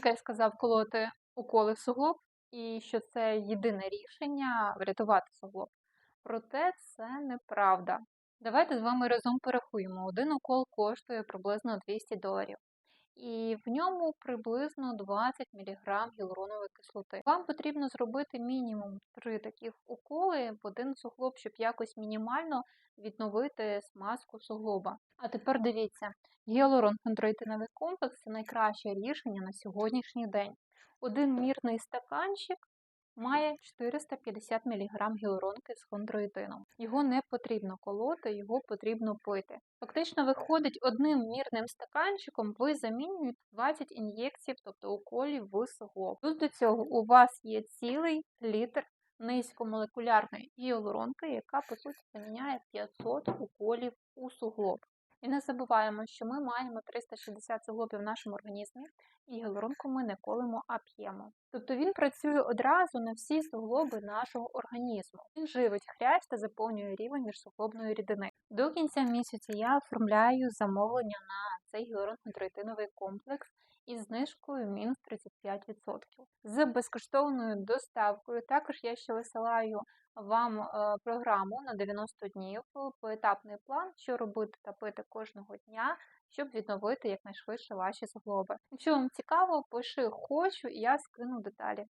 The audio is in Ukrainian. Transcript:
Лікар сказав колоти уколи в суглоб, і що це єдине рішення врятувати суглоб. Проте це неправда. Давайте з вами разом порахуємо. Один укол коштує приблизно 200 доларів. І в ньому приблизно 20 мг гіалуронової кислоти. Вам потрібно зробити мінімум 3 таких уколи в один суглоб, щоб якось мінімально відновити смазку суглоба. А тепер дивіться, гіалурон хондроїтиновий комплекс це найкраще рішення на сьогоднішній день. Один мірний стаканчик має 450 мг гіалуронки з хондроїтином. Його не потрібно колоти, його потрібно пити. Фактично виходить, одним мірним стаканчиком ви замінюєте 20 ін'єкцій, тобто уколів в суглоб. Тут до цього у вас є цілий літр низькомолекулярної гіалуронки, яка по суті заміняє 500 уколів у суглоб. І не забуваємо, що ми маємо 360 суглобів в нашому організмі, і гілорунку ми не колимо, а п'ємо. Тобто він працює одразу на всі суглоби нашого організму. Він живить хрящ та заповнює рівень міжсуглобної рідини. До кінця місяця я оформляю замовлення на цей гіалурон-хондроїтиновий комплекс із знижкою мінус 35%. З безкоштовною доставкою також я ще висилаю вам е, програму на 90 днів, поетапний план, що робити та пити кожного дня, щоб відновити якнайшвидше ваші суглоби. Якщо вам цікаво, пиши хочу і я скину деталі.